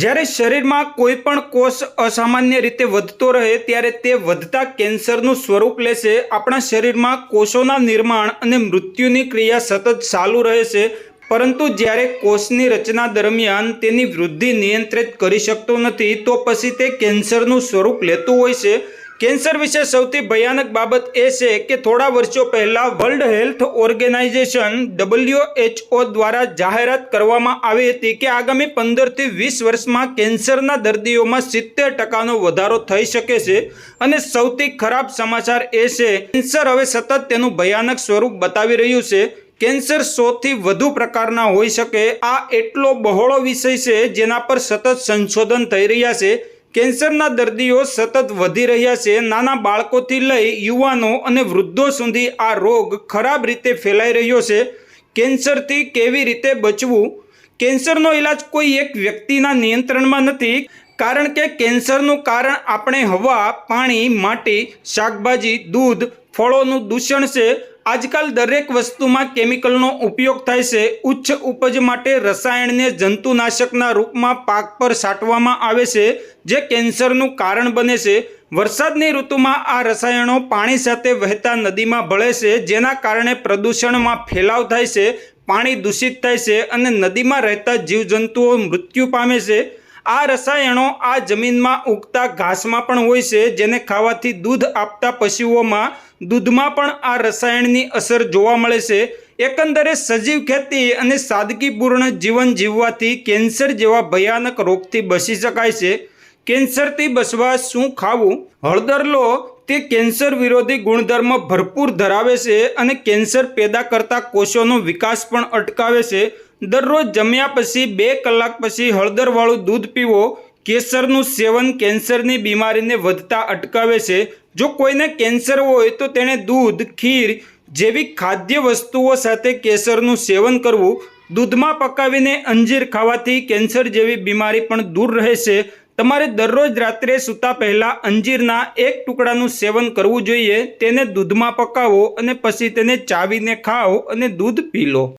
જ્યારે શરીરમાં કોઈ પણ કોષ અસામાન્ય રીતે વધતો રહે, ત્યારે તે વધતા કેન્સરનું સ્વરૂપ લેશે. આપણા શરીરમાં કોષોના નિર્માણ અને મૃત્યુની ક્રિયા સતત ચાલુ રહેશે, પરંતુ જ્યારે કોષની રચના દરમિયાન તેની વૃદ્ધિ નિયંત્રિત કરી શકતો નથી, તો પછી તે કેન્સરનું સ્વરૂપ લેતું હોય છે. કેન્સર વિશે સૌથી ભયાનક બાબત એ છે કે થોડા વર્ષો પહેલાં વર્લ્ડ હેલ્થ ઓર્ગેનાઇઝેશન ડબલ્યુએચઓ દ્વારા જાહેરાત કરવામાં આવી હતી કે આગામી પંદરથી વીસ વર્ષમાં કેન્સરના દર્દીઓમાં સિત્તેર ટકાનો વધારો થઈ શકે છે. અને સૌથી ખરાબ સમાચાર એ છે, કેન્સર હવે સતત તેનું ભયાનક સ્વરૂપ બતાવી રહ્યું છે. કેન્સર સોથી વધુ પ્રકારના હોઈ શકે. આ એટલો બહોળો વિષય છે જેના પર સતત સંશોધન થઈ રહ્યા છે. કેન્સરના દર્દીઓ સતત વધી રહ્યા છે. નાના બાળકોથી લઈ યુવાનો અને વૃદ્ધો સુધી આ રોગ ખરાબ રીતે ફેલાઈ રહ્યો છે. કેન્સરથી કેવી રીતે બચવું? કેન્સરનો ઈલાજ કોઈ એક વ્યક્તિના નિયંત્રણમાં નથી. કારણ કે કેન્સરનું કારણ આપણે હવા, પાણી, માટી, શાકભાજી, દૂધ, ફળોનું દૂષણ છે. આજકાલ દરેક વસ્તુમાં કેમિકલનો ઉપયોગ થાય છે. ઉચ્ચ ઉપજ માટે રસાયણને જંતુનાશકના રૂપમાં પાક પર છાંટવામાં આવે છે, જે કેન્સરનું કારણ બને છે. વરસાદની ઋતુમાં આ રસાયણો પાણી સાથે વહેતા નદીમાં ભળે છે, જેના કારણે પ્રદૂષણમાં ફેલાવ થાય છે, પાણી દૂષિત થાય છે અને નદીમાં રહેતા જીવજંતુઓ મૃત્યુ પામે છે. આ રસાયણો આ જમીનમાં ઉગતા ઘાસમાં પણ હોય છે, જેને ખાવાથી દૂધ આપતા પશુઓમાં દૂધમાં પણ આ રસાયણની અસર જોવા મળે છે. એકંદરે સજીવ ખેતી અને સાદગીપૂર્ણ જીવન જીવવાથી કેન્સર જેવા ભયાનક રોગથી બચી શકાય છે. કેન્સરથી બચવા શું ખાવું? હળદર લો. તે કેન્સર વિરોધી ગુણધર્મ ભરપૂર ધરાવે છે અને કેન્સર પેદા કરતા કોષોનો વિકાસ પણ અટકાવે છે. દરરોજ જમ્યા પછી, બે કલાક પછી હળદરવાળું દૂધ પીવો, કેસરનું સેવન કેન્સરની બીમારીને વધતા અટકાવે છે. જો કોઈને કેન્સર હોય તો તેણે દૂધ, ખીર જેવી ખાદ્ય વસ્તુઓ સાથે કેસરનું સેવન કરવું, દૂધમાં પકાવીને અંજીર ખાવાથી કેન્સર જેવી બીમારી પણ દૂર રહે છે. તમારે દરરોજ રાત્રે સૂતા પહેલાં અંજીરના એક ટુકડાનું સેવન કરવું જોઈએ. તેને દૂધમાં પકાવો અને પછી તેને ચાવીને ખાઓ અને દૂધ પી લો.